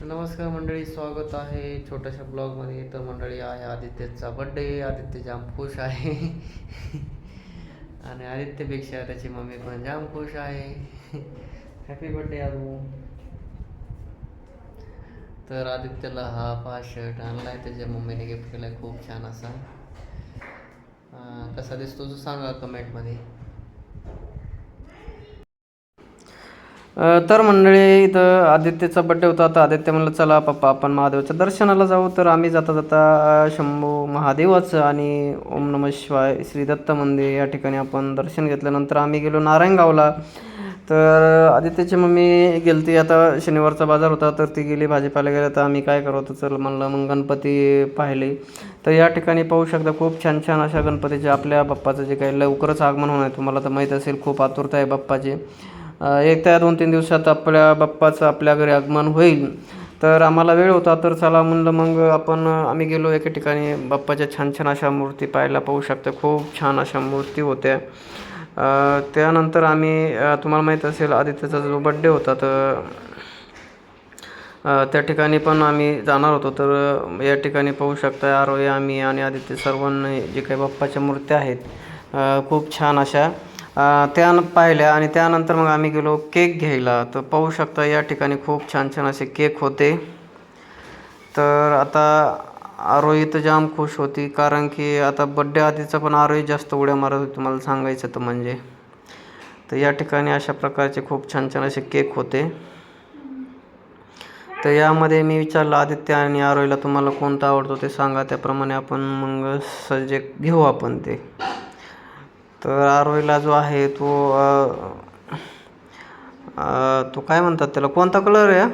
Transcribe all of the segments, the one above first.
नमस्कार मंडळी स्वागत आहे छोट्याशा ब्लॉगमध्ये. तर मंडळी आहे आदित्यचा बड्डे आदित्य जाम खुश आहे. आणि आदित्यपेक्षा त्याची मम्मी पण जाम खुश आहे. Happy birthday Aadu. तर आदित्यला हा पा शर्ट आणला आहे त्याच्या मम्मीने गिफ्ट केला आहे खूप छान असा. कसा दिसतो तो सांगा कमेंटमध्ये तर मंडळी इथं आदित्यचा बड्डे होता तर आदित्य म्हणलं चला पप्पा आपण महादेवाच्या दर्शनाला जाऊ. तर आम्ही जाता जाता शंभू महादेवाचं आणि ओम नम शिवाय श्री दत्त मंदिर या ठिकाणी आपण दर्शन घेतल्यानंतर आम्ही गेलो नारायणगावला. तर आदित्यची मम्मी गेलती. आता शनिवारचा बाजार होता तर ती गेली भाजीपाला गेल्या तर आम्ही काय करतो चल म्हणलं मग गणपती पाहिले. तर या ठिकाणी पाहू शकता खूप छान छान अशा गणपतीचे आपल्या बाप्पाचं जे काही लवकरच आगमन होणार आहे तुम्हाला तर माहीत असेल खूप आतुरता आहे बाप्पाची. एक त्या दोन तीन दिवसात आपल्या बाप्पाचं आपल्या घरी आगमन होईल. तर आम्हाला वेळ होता तर चला म्हणलं मग आपण आम्ही गेलो एका ठिकाणी. बाप्पाच्या छान छान अशा मूर्ती पाहायला पाहू शकतो. खूप छान अशा मूर्ती होत्या. त्यानंतर आम्ही तुम्हाला माहीत असेल आदित्यचा जो बड्डे होता तर त्या ठिकाणी पण आम्ही जाणार होतो. तर या ठिकाणी पाहू शकता आरोही आम्ही आणि आदित्य सर्वांनी जे काही बाप्पाच्या मूर्त्या आहेत खूप छान अशा त्यानं पाहिल्या आणि त्यानंतर मग आम्ही गेलो केक घ्यायला. तर पाहू शकता या ठिकाणी खूप छान छान असे केक होते. तर आता आरोही तर जाम खुश होती कारण की आता बड्डे आधीचा पण आरोही जास्त उड्या मारत होती तुम्हाला सांगायचं तर म्हणजे. तर या ठिकाणी अशा प्रकारचे खूप छान छान असे केक होते. तर यामध्ये मी विचारलं आदित्य आणि आरोहीला तुम्हाला कोणता आवडतो ते सांगा त्याप्रमाणे आपण मग सजेक्ट घेऊ आपण ते. तर आरोहीला जो आहे तो तो काय म्हणतात त्याला? कोणता कलर आहे?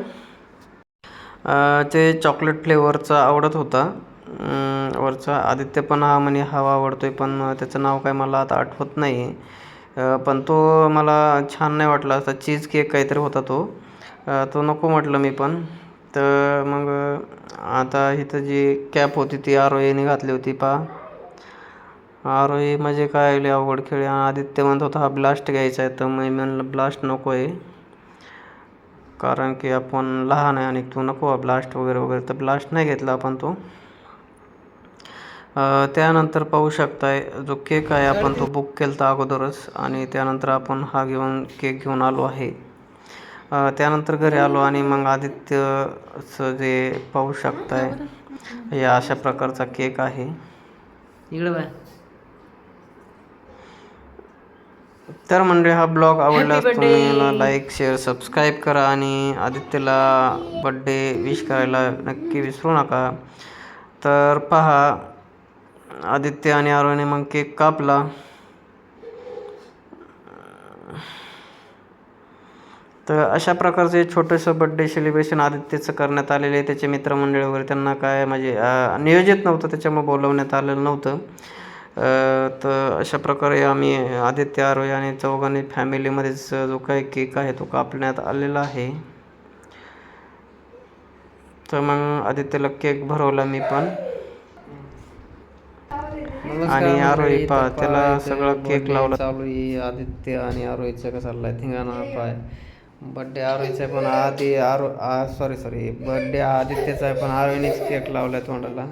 ते चॉकलेट फ्लेवरचा आवडत होता. वरचा आदित्य पण हा म्हणे हवा आवडतोय पण त्याचं नाव काय मला आता आठवत नाही. पण तो मला छान नाही वाटला. असा चीज केक काहीतरी होता तो. तो नको म्हटलं मी पण. तर मग आता इथं जी कॅप होती ती आरोहीने घातली होती पा आरोही म्हणजे काय लय अवघड खेळ आहे. आदित्य म्हणत होता हा ब्लास्ट घ्यायचा आहे. तर मी म्हणलं ब्लास्ट नको आहे. कारण की आपण लहान आहे आणि तू नको ब्लास्ट वगैरे वगैरे. तर ब्लास्ट नाही घेतला आपण तो. त्यानंतर पाहू शकताय जो केक आहे आपण तो बुक केला होता अगोदरच. आणि त्यानंतर आपण हा घेऊन केक घेऊन आलो आहे. त्यानंतर घरी आलो आणि मग आदित्यचं जे पाहू शकताय या अशा प्रकारचा केक आहे. बाय तर म्हणजे हा ब्लॉग आवडल्यास तुम्ही मला लाईक शेअर सबस्क्राईब करा आणि आदित्यला बड्डे विश करायला नक्की विसरू नका. तर पहा आदित्य आणि आरोने मग केक कापला. तर अशा प्रकारचे छोटंसं बड्डे सेलिब्रेशन आदित्यचं करण्यात आलेले आहे. त्याचे मित्रमंडळी वगैरे त्यांना काय म्हणजे नियोजित नव्हतं त्याच्यामुळे बोलवण्यात आलेलं नव्हतं. तर अशा प्रकारे आम्ही आदित्य आरोही आणि चौघांनी फॅमिलीमध्येच जो काही केक आहे तो कापण्यात आलेला आहे. तर मग आदित्यला केक भरवला मी पण. आणि आरोही पहा त्याला सगळं केक लावला. चालू आदित्य आणि आरोहीचं कसं चाललाय धिंगाणा पाय. बड्डे आरोहीचा पण आधी आरो सॉरी सॉरी बड्डे आदित्यचा आहे पण आरोहीनेच केक लावलाय तोंडाला.